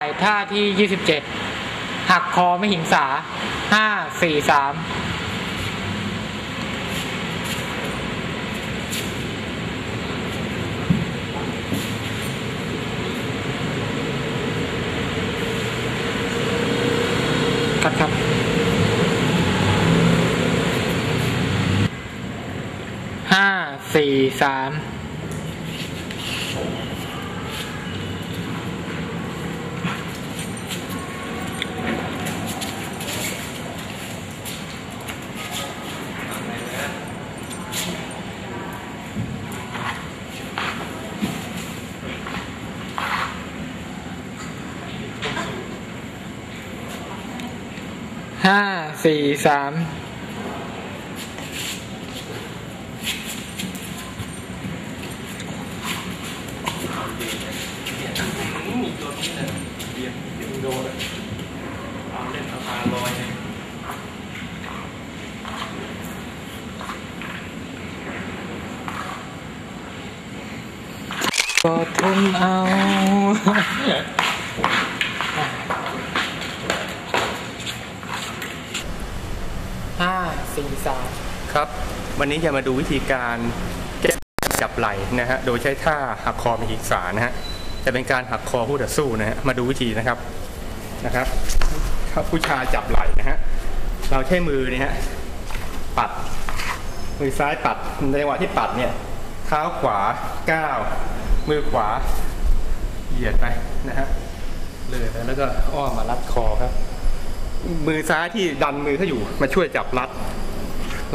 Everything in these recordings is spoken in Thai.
ท่าที่ 27 หักคอไม่หิงสา 5 4 3 ครับครับห้าสี่สาม ห้า สี่ สาม มีตัวนี้เลยเบียร์เดี๋ยวมึงโดนเอาเล่นเอาพา ลอยเลยก็ทนเอา ห้าสี่สามครับ วันนี้จะมาดูวิธีการแก้จับไหล่นะฮะ โดยใช้ท่าหักคอมีหิกษานะฮะ จะเป็นการหักคอผู้ต่อสู้นะฮะ มาดูวิธีนะครับนะครับถ้าผู้ชายจับไหล่นะฮะ เราใช้มือเนี่ยฮะปัด มือซ้ายปัด ในจังหวะที่ปัดเนี่ย เท้าขวาก้าว มือขวาเหยียดไปนะฮะ เลยไปแล้วก็อ้อมมารัดคอครับ มือซ้ายที่ดันมือเขาอยู่ มาช่วยจับรัด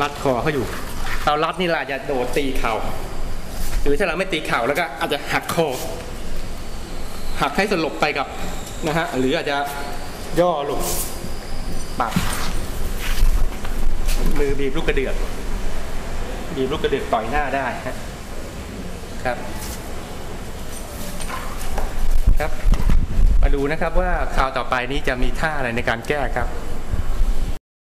รัดคอเขาอยู่ เรารัดนี่เราจะโดดตีเข่า หรือถ้าเราไม่ตีเข่าแล้วก็อาจจะหักคอ หักให้สลบไปกับนะฮะ หรืออาจจะย่อลงปัดมือบีบลูกกระเดือกบีบลูกกระเดือกต่อยหน้าได้ครับ ครับ มาดูนะครับว่าคราวต่อไปนี้จะมีท่าอะไรในการแก้ครับ